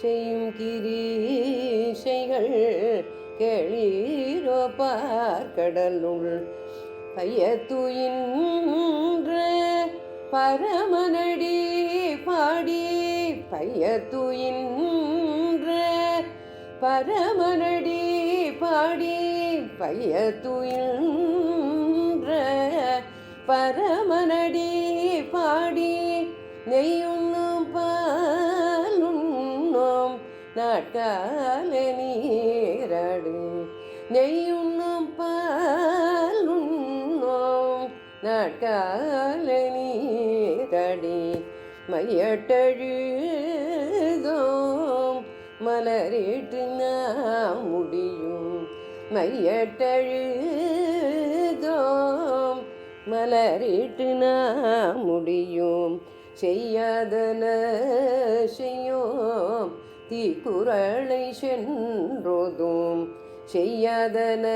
செய்யும் கிரீசைகள் கேளீரோ பார்க்கடலுள் பையத்துயின்று பரமனடி பாடி பையத்துயின்று பரமனடி பாடி பையத்துயின்ற பரமனடி பாடி. நெய்யுண்ணு நாட்கால நீராடு. நெய்யுண்ணும் பாலுண்ணும் நாட்கால நீராடி. மையட்டழுதோம் மலரிட்டு நாம் முடியும். மையட்டழுதோம் மலரிட்டு நாம் முடியும். செய்யாதன செய்யோம். தீக்குறளை சென்றோதும் செய்யாதன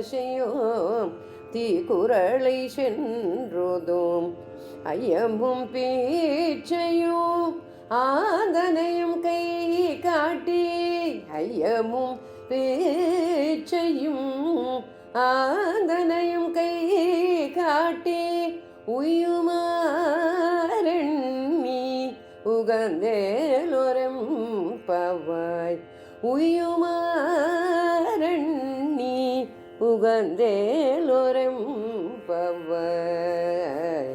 செய்யோம். தீக்குரளை சென்றோதும் ஐயமும் பேச்சையும் ஆதனையும் கை காட்டி ஐயமும் பேச்சையும் ஆதனையும் கை காட்டி உயுமாறெண்ணி உகந்தேலொரம் பவாய் உயுமாறெண்ணி உகந்தேலொரம் பவாய்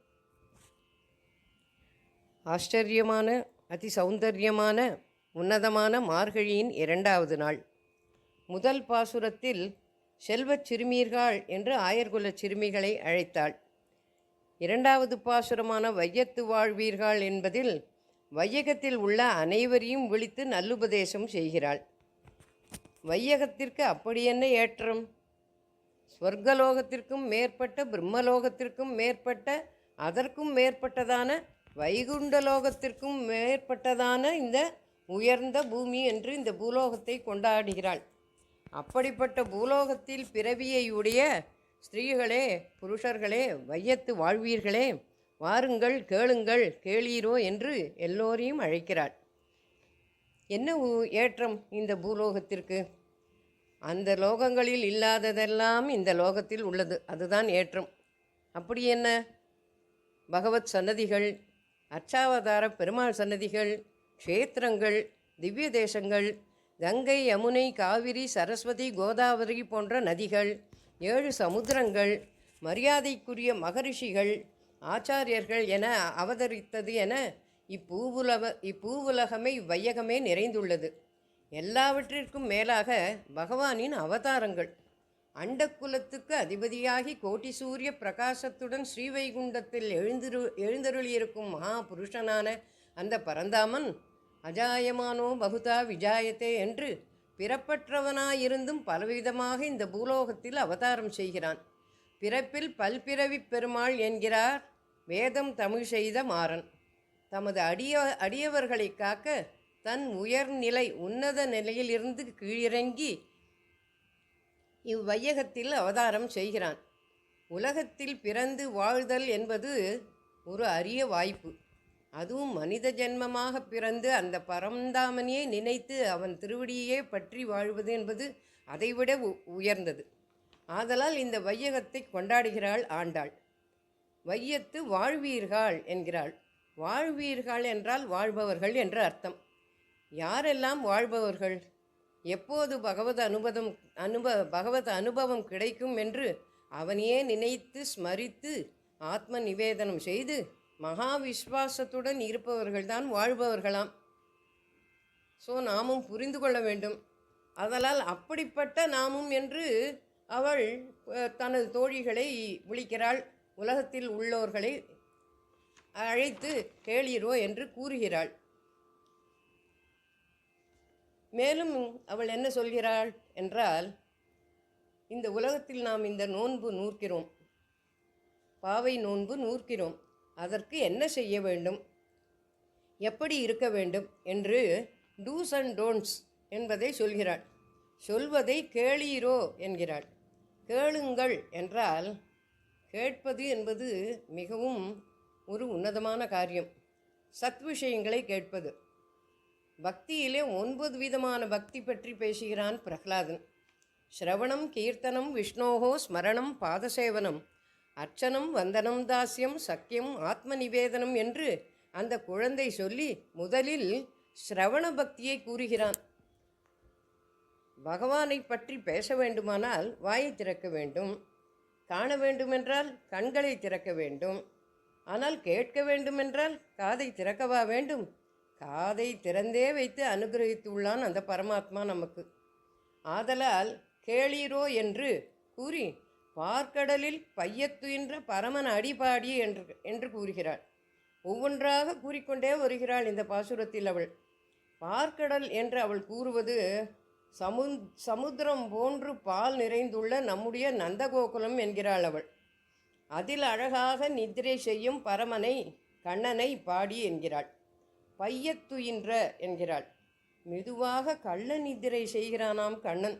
ஆச்சரியமான அதி சௌந்தரியமான உன்னதமான மார்கழியின் இரண்டாவது நாள். முதல் பாசுரத்தில் செல்வச் சிறுமீர்கள் என்று ஆயர்குலச் சிறுமிகளை அழைத்தாள். இரண்டாவது பாசுரமான வையத்து வாழ்வீர்கள் என்பதில் வையகத்தில் உள்ள அனைவரையும் விழித்து நல்லுபதேசம் செய்கிறாள். வையகத்திற்கு அப்படி என்ன ஏற்றம்? ஸ்வர்கலோகத்திற்கும் மேற்பட்ட பிரம்மலோகத்திற்கும் மேற்பட்ட அதற்கும் மேற்பட்டதான வைகுண்டலோகத்திற்கும் மேற்பட்டதான இந்த உயர்ந்த பூமி என்று இந்த பூலோகத்தை கொண்டாடுகிறாள். அப்படிப்பட்ட பூலோகத்தில் பிறவியை உடைய ஸ்திரீகளே புருஷர்களே வையத்து வாழ்வீர்களே வாருங்கள் கேளுங்கள் கேளீரோ என்று எல்லோரையும் அழைக்கிறாள். என்ன உ- ஏற்றம் இந்த பூலோகத்திற்கு? அந்த லோகங்களில் இல்லாததெல்லாம் இந்த லோகத்தில் உள்ளது அதுதான் ஏற்றம். அப்படி என்ன? பகவத் சன்னதிகள் அர்ச்சாவதார பெருமாள் சன்னதிகள் க்ஷேத்திரங்கள் திவ்ய தேசங்கள் கங்கை யமுனை காவிரி சரஸ்வதி கோதாவரி போன்ற நதிகள் ஏழு சமுத்திரங்கள் மரியாதைக்குரிய மகரிஷிகள் ஆச்சாரியர்கள் என அவதரித்தது என இப்பூவுலக இப்பூவுலகமே இவ்வையகமே நிறைந்துள்ளது. எல்லாவற்றிற்கும் மேலாக பகவானின் அவதாரங்கள். அண்டக்குலத்துக்கு அதிபதியாகி கோட்டி சூரிய பிரகாசத்துடன் ஸ்ரீவைகுண்டத்தில் எழுந்திரு எழுந்தருளியிருக்கும் மகா புருஷனான அந்த பரந்தாமன் அஜாயமானோ பகுதா விஜாயத்தே என்று பிறப்பற்றவனாயிருந்தும் பலவிதமாக இந்த பூலோகத்தில் அவதாரம் செய்கிறான். பிறப்பில் பல்பிறவிப் பெருமாள் என்கிறார் வேதம் தமிழ் செய்த மாறன். தமது அடிய அடியவர்களை காக்க தன் உயர்நிலை உன்னத நிலையிலிருந்து கீழிறங்கி இவ்வையகத்தில் அவதாரம் செய்கிறான். உலகத்தில் பிறந்து வாழ்தல் என்பது ஒரு அரிய வாய்ப்பு. அதுவும் மனித ஜென்மமாக பிறந்து அந்த பரந்தாமனியை நினைத்து அவன் திருவடியே பற்றி வாழ்வது என்பது அதைவிட உ- உயர்ந்தது. ஆதலால் இந்த வையகத்தை கொண்டாடுகிறாள் ஆண்டாள். வையத்து வாழ்வீர்கள் என்கிறாள். வாழ்வீர்கள் என்றால் வாழ்பவர்கள் என்று அர்த்தம். யாரெல்லாம் வாழ்பவர்கள்? எப்போது பகவத் அனுபவம் அனுப பகவத் அனுபவம் கிடைக்கும் என்று அவனையே நினைத்து ஸ்மரித்து ஆத்ம நிவேதனம் செய்து மகா விஸ்வாசத்துடன் இருப்பவர்கள்தான் வாழ்பவர்களாம். ஸோ நாமும் புரிந்து கொள்ள வேண்டும். அதனால் அப்படிப்பட்ட நாமும் என்று அவள் தனது தோழிகளை விழிக்கிறாள். உலகத்தில் உள்ளோர்களை அழைத்து கேளீரோ என்று கூறுகிறாள். மேலும் அவள் என்ன சொல்கிறாள் என்றால் இந்த உலகத்தில் நாம் இந்த நோன்பு நூற்கிறோம். பாவை நோன்பு நூற்கிறோம். அதற்கு என்ன செய்ய வேண்டும்? எப்படி இருக்க வேண்டும்? என்று டூஸ் அண்ட் டோன்ட்ஸ் என்பதை சொல்கிறாள். சொல்வதை கேளீரோ என்கிறாள். கேளுங்கள் என்றால் கேட்பது என்பது மிகவும் ஒரு உன்னதமான காரியம். சத் விஷயங்களை கேட்பது. பக்தியிலே ஒன்பது விதமான பக்தி பற்றி பேசுகிறான் பிரகலாதன் ஸ்ரவணம் கீர்த்தனம் விஷ்ணோகோ ஸ்மரணம் பாதசேவனம். அர்ச்சனம் வந்தனம் தாஸ்யம் சக்கியம் ஆத்ம நிவேதனம் என்று அந்த குழந்தை சொல்லி முதலில் ஸ்ரவண பக்தியை கூறுகிறான். பகவானை பற்றி பேச வேண்டுமானால் வாயை திறக்க வேண்டும். காண வேண்டுமென்றால் கண்களை திறக்க வேண்டும். ஆனால் கேட்க வேண்டுமென்றால் காதை திறக்கவா வேண்டும்? காதை திறந்தே வைத்து அனுகிரகித்துள்ளான் அந்த பரமாத்மா நமக்கு. ஆதலால் கேளீரோ என்று கூறி பார்க்கடலில் பையத்துயின்ற பரமன் அடிபாடி என்று என்று கூறுகிறாள். ஒவ்வொன்றாக கூறிக்கொண்டே வருகிறாள் இந்த பாசுரத்தில் அவள். பார்க்கடல் என்று அவள் கூறுவது சமு சமுத்திரம் போன்று பால் நிறைந்துள்ள நம்முடைய நந்தகோகுலம் என்கிறாள் அவள். அதில் அழகாக நிதிரை செய்யும் பரமனை கண்ணனை பாடி என்கிறாள். பையத்துயின்ற என்கிறாள். மெதுவாக கள்ள நிதிரை செய்கிறானாம் கண்ணன்.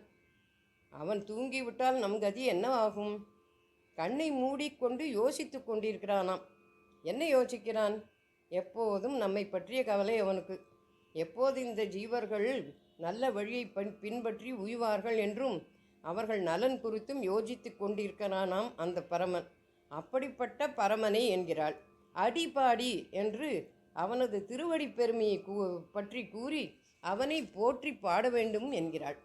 அவன் தூங்கிவிட்டால் நம் கதி என்ன ஆகும் கண்ணை மூடிக்கொண்டு யோசித்து கொண்டிருக்கிறானாம். என்ன யோசிக்கிறான்? எப்போதும் நம்மை பற்றிய கவலை அவனுக்கு. எப்போது இந்த ஜீவர்கள் நல்ல வழியை பின் பின்பற்றி உய்வார்கள் என்றும் அவர்கள் நலன் குறித்தும் யோசித்து கொண்டிருக்கிறானாம் அந்த பரமன். அப்படிப்பட்ட பரமனை என்கிறாள். அடிபாடி என்று அவனது திருவடி பெருமையை கூ பற்றி கூறி அவனை போற்றி பாட வேண்டும் என்கிறாள்.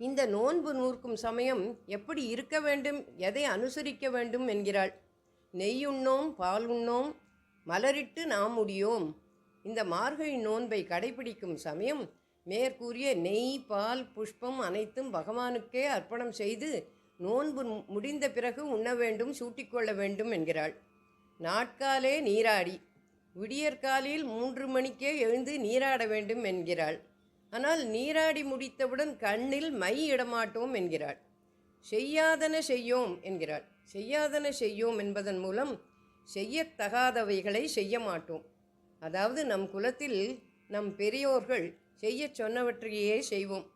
இந்த நோன்பு நூற்கும் சமயம் எப்படி இருக்க வேண்டும் எதை அனுசரிக்க வேண்டும் என்கிறாள். நெய்யுண்ணோம் பால் உண்ணோம் மலரிட்டு நாம் முடியோம். இந்த மார்கழி நோன்பை கடைபிடிக்கும் சமயம் மேற்கூறிய நெய் பால் புஷ்பம் அனைத்தும் பகவானுக்கே அர்ப்பணம் செய்து நோன்பு முடிந்த பிறகு உண்ண வேண்டும் சூட்டிக்கொள்ள வேண்டும் என்கிறாள். நாட்காலே நீராடி விடியற்காலையில் மூன்று மணிக்கே எழுந்து நீராட வேண்டும் என்கிறாள். ஆனால் நீராடி முடித்தவுடன் கண்ணில் மை இடமாட்டோம் என்கிறாள். செய்யாதன செய்யோம் என்கிறாள். செய்யாதன செய்யோம் என்பதன் மூலம் செய்யத்தகாதவைகளை செய்ய மாட்டோம். அதாவது நம் குலத்தில் நம் பெரியோர்கள் செய்யச் சொன்னவற்றையே செய்வோம்.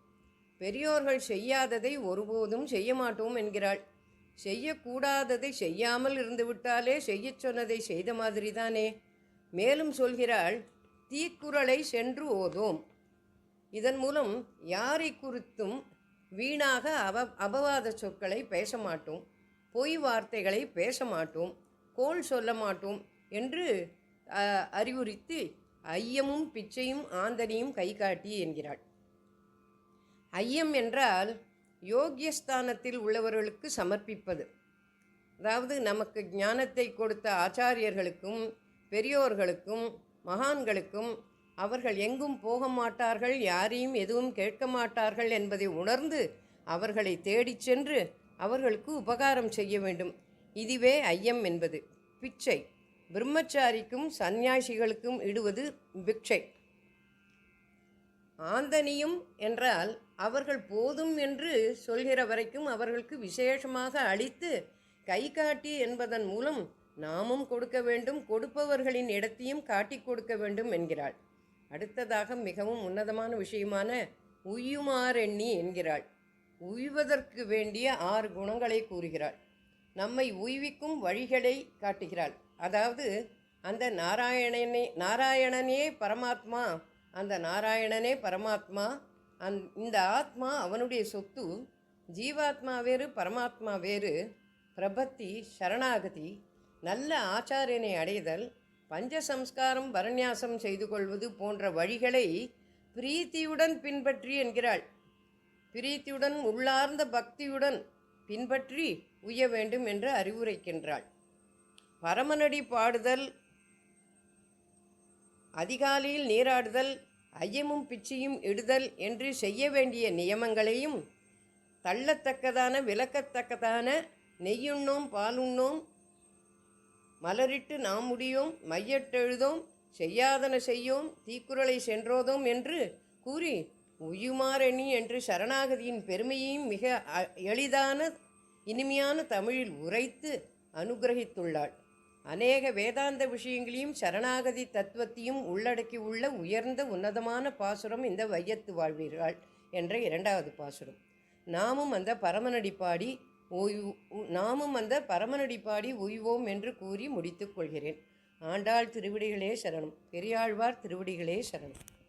பெரியோர்கள் செய்யாததை ஒருபோதும் செய்ய மாட்டோம் என்கிறாள். செய்யக்கூடாததை செய்யாமல் இருந்துவிட்டாலே செய்யச் சொன்னதை செய்த மாதிரிதானே? மேலும் சொல்கிறாள் தீக்குறளை சென்று ஓதோம். இதன் மூலம் யாரை குறித்தும் வீணாக அவ அபவாத சொற்களை பேச மாட்டோம். பொய் வார்த்தைகளை பேச மாட்டோம். கோல் சொல்ல மாட்டோம் என்று அறிவுறுத்தி அறிவுரித்து ஐயமும் பிச்சையும் ஆந்தனியும் கை காட்டி என்கிறாள். ஐயம் என்றால் யோக்கியஸ்தானத்தில் உள்ளவர்களுக்கு சமர்ப்பிப்பது. அதாவது நமக்கு ஞானத்தை கொடுத்த ஆச்சாரியர்களுக்கும் பெரியோர்களுக்கும் மகான்களுக்கும் அவர்கள் எங்கும் போக மாட்டார்கள் யாரையும் எதுவும் கேட்க மாட்டார்கள் என்பதை உணர்ந்து அவர்களை தேடிச் சென்று அவர்களுக்கு உபகாரம் செய்ய வேண்டும். இதுவே ஐயம் என்பது. பிச்சை. பிரம்மச்சாரிக்கும் சந்நியாசிகளுக்கும் இடுவது பிக்ஷை. ஆந்தனியும் என்றால் அவர்கள் போதும் என்று சொல்கிற வரைக்கும் அவர்களுக்கு விசேஷமாக அளித்து கை காட்டி என்பதன் மூலம் நாமும் கொடுக்க வேண்டும் கொடுப்பவர்களின் இடத்தையும் காட்டி கொடுக்க வேண்டும் என்கிறாள். அடுத்ததாக மிகவும் உன்னதமான விஷயமான உய்யுமாறெண்ணி என்கிறாள். உய்வதற்கு வேண்டிய ஆறு குணங்களை கூறுகிறாள். நம்மை உய்விக்கும் வழிகளை காட்டுகிறாள். அதாவது அந்த நாராயணனே நாராயணனே பரமாத்மா அந்த நாராயணனே பரமாத்மா அந் இந்த ஆத்மா அவனுடைய சொத்து ஜீவாத்மா வேறு பரமாத்மா வேறு பிரபத்தி சரணாகதி நல்ல ஆச்சாரியனை அடைதல் பஞ்சசம்ஸ்காரம் வரநியாசம் செய்து கொள்வது போன்ற வழிகளை பிரீத்தியுடன் பின்பற்றி என்கிறாள். பிரீத்தியுடன் உள்ளார்ந்த பக்தியுடன் பின்பற்றி உய்ய வேண்டும் என்று அறிவுரைக்கின்றாள். பரமனடி பாடுதல் அதிகாலையில் நீராடுதல் ஐயமும் பிச்சையும் இடுதல் என்று செய்ய வேண்டிய நியமங்களையும் தள்ளத்தக்கதான விளக்கத்தக்கதான நெய்யுண்ணோம் பாலுண்ணோம் மலரிட்டு நாம் முடியோம் மையட்டெழுதோம் செய்யாதன செய்யோம் தீக்குறளை சென்றோதோம் என்று கூறி உயுமாரணி என்று சரணாகதியின் பெருமையையும் மிக அ- எளிதான இனிமையான தமிழில் உரைத்து அனுகிரகித்துள்ளாள். அநேக வேதாந்த விஷயங்களையும் சரணாகதி தத்துவத்தையும் உள்ளடக்கியுள்ள உயர்ந்த உன்னதமான பாசுரம் இந்த வையத்து வாழ்வீர்கள் என்ற இரண்டாவது பாசுரம். நாமும் அந்த பரமனடி பாடி ஓய்வு நாமும் அந்த பரமனடி பாடி ஓய்வோம் என்று கூறி முடித்துக் கொள்கிறேன். ஆண்டாள் திருவிடிகளே சரணம். பெரியாழ்வார் திருவடிகளே சரணம்.